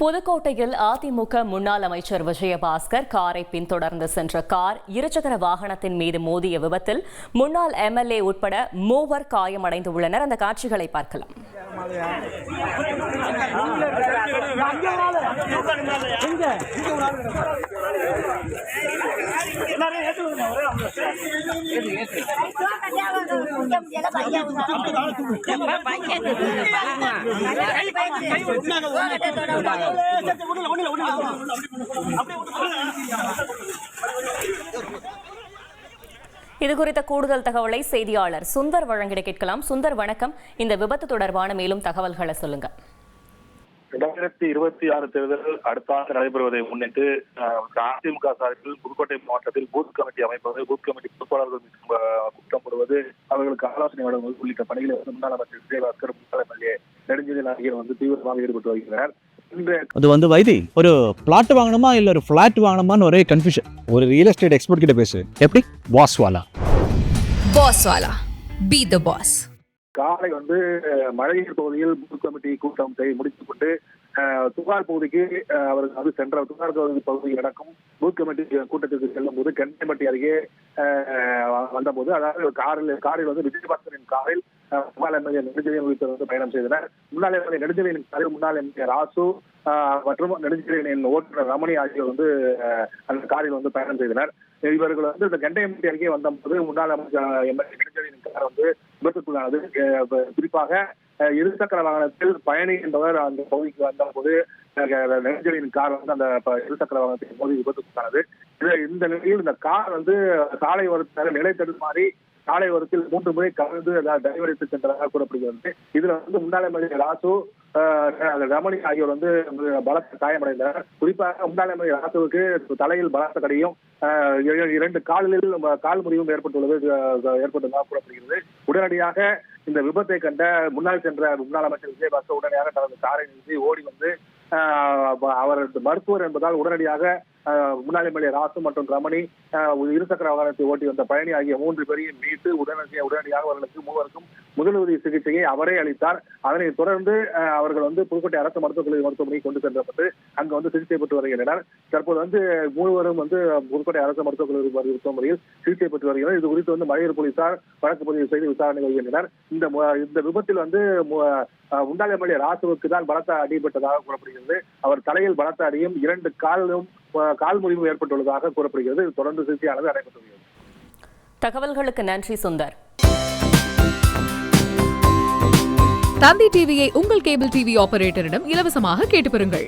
புதுக்கோட்டையில் அதிமுக முன்னாள் அமைச்சர் விஜயபாஸ்கர் காரை பின்தொடர்ந்து சென்ற கார் இருசக்கர வாகனத்தின் மீது மோதிய விபத்தில் முன்னாள் எம்எல்ஏ உட்பட மூவர் காயமடைந்து உள்ளனர் அந்த காட்சிகளை பார்க்கலாம். இது குறித்த கூடுதல் தகவலை செய்தியாளர் சுந்தர் வழங்கிட கேட்கலாம். சுந்தர் வணக்கம். இந்த விபத்து தொடர்பான மேலும் தகவல்களை சொல்லுங்க. இரண்டாயிரத்தி இருபத்தி ஆறு தேர்தல் அடுத்த ஆண்டு நடைபெறுவதை முன்னிட்டு அதிமுக சார்பில் புதுக்கோட்டை மாவட்டத்தில் பூத் கமிட்டி அமைப்பது பூத் கமிட்டி பொறுப்பாளர்கள் மீது, கூட்டம் போடுவது அவர்களுக்கு ஆலோசனை வழங்குவது உள்ளிட்ட பணிகளை வந்து முன்னாள் அமைச்சர் விஜயபாஸ்கர் முன்னாள் எம்எல்ஏ நெடுஞ்செழியன் ஆகியோர் வந்து தீவிரமாக ஈடுபட்டு வருகின்றனர் இன்று அது வந்து வைதி ஒரு பிளாட் வாங்கணுமா இல்ல ஒரு ஃபிளாட் வாங்கணுமான்னு ஒரே கன்ஃபியூஷன் ஒரு ரியல் எஸ்டேட் எக்ஸ்பர்ட் கிட்ட பேசு. எப்படி? வாஸ்வாலா Boss Wala. Be the boss. காலை வந்து மழையீர் மழைநீர் பகுதியில் பூத் கமிட்டி கூட்டம் செய்ய முடித்துக் கொண்டு துகார் பகுதிக்கு அஹ், அவர்கள் அது சென்ற துகார் பகுதி பகுதி நடக்கும் பூத் கமிட்டி கூட்டத்திற்கு செல்லும் போது கெண்டம்பட்டி அருகே வந்தபோது அதாவது காரில் காரில் வந்து விஜயபாஸ்கரின் காரில் முன்னாள் எம்எல்ஏ நெடுஞ்செழியன் உள்ளிட்டோர் வந்து பயணம் செய்தனர். முன்னாள் எம்எல்ஏ நெடுஞ்செழியன் காரில் முன்னாள் எம்எல்ஏ ராசு மற்றும் நெடுஞ்செழியனின் ஓட்டுநர் ரமணி ஆகியோர் வந்து அந்த காரில் வந்து பயணம் செய்தனர். இவர்கள் வந்து இந்த கெண்டையம்பட்டி அருகே வந்தபோது முன்னாள் அமைச்சர் எம்எல்ஏ நெடுஞ்செழியன் கார் வந்து விபத்துக்குள்ளானது குறிப்பாக இருசக்கர வாகனத்தில் பயணி என்பவர் அந்த பகுதிக்கு வந்தபோது நெஞ்சலின் கார் வந்து அந்த ப- இருசக்கர வாகனத்தின் மோதி விபத்துக்குள்ளானது இது- இந்த நிலையில் இந்த கார் வந்து சாலை ஓரத்தில் நிலை தடுமாறி சாலை ஓரத்தில் மூன்று முறை கலந்து டைவரித்து சென்றதாக கூறப்படுகிறது. இதுல வந்து முன்னாள் எம்எல்ஏ ராசு ரமணி ஆகியோர் வந்து பலத்த காயமடைந்தனர். குறிப்பாக முன்னாள் எம்எல்ஏ ராசுவுக்கு தலையில் பலத்த கடையும் இரண்டு காலில் கால் முறிவும் ஏற்பட்டுள்ளது ஏற்பட்டதாக கூறப்படுகிறது. உடனடியாக இந்த விபத்தை கண்ட முன்னாள் சென்ற முன்னாள் அமைச்சர் விஜயபாஸ்கர் உடனடியாக தனது காரை நிறுத்தி ஓடி வந்து அவர் மருத்துவர் என்பதால் உடனடியாக முன்னாள் எம்எல்ஏ ராசு மற்றும் ரமணி இருசக்கர வாகனத்தை ஓட்டி வந்த பயணி ஆகிய மூன்று பேரையும் மீட்டு உடனடியாக உடனடியாக அவர்களுக்கு மூவருக்கும் முதலுதவி சிகிச்சையை அவரே அளித்தார். அதனைத் தொடர்ந்து அவர்கள் வந்து புதுக்கோட்டை அரசு மருத்துவக் கல்லூரி மருத்துவமனைக்கு கொண்டு சென்றப்பட்டு அங்கு வந்து சிகிச்சை பெற்று வருகின்றனர். தற்போது வந்து மூவரும் வந்து புதுக்கோட்டை அரசு மருத்துவக் கல்லூரி மருத்துவமனையில் சிகிச்சை பெற்று வருகின்றனர். இது குறித்து வந்து மலையூர் போலீசார் வழக்கு பதிவு செய்து விசாரணை வருகின்றனர் இந்த இந்த விபத்தில் வந்து உண்டாளி எம்எல்ஏ ராசுவுக்கு தான் பலத்த அடிபட்டதாக கூறப்படுகிறது. அவர் தலையில் பலத்த அடியும் இரண்டு காலிலும் கால் முறிவும் ஏற்பட்டுள்ளதாக கூறப்படுகிறது. தொடர்ந்து சிகிச்சையானது நடைபெற்று வருகிறது தகவல்களுக்கு நன்றி சுந்தர். தந்தி டிவியை உங்கள் கேபிள் டிவி ஆபரேட்டரிடம் இலவசமாக கேட்டு பெறுங்கள்.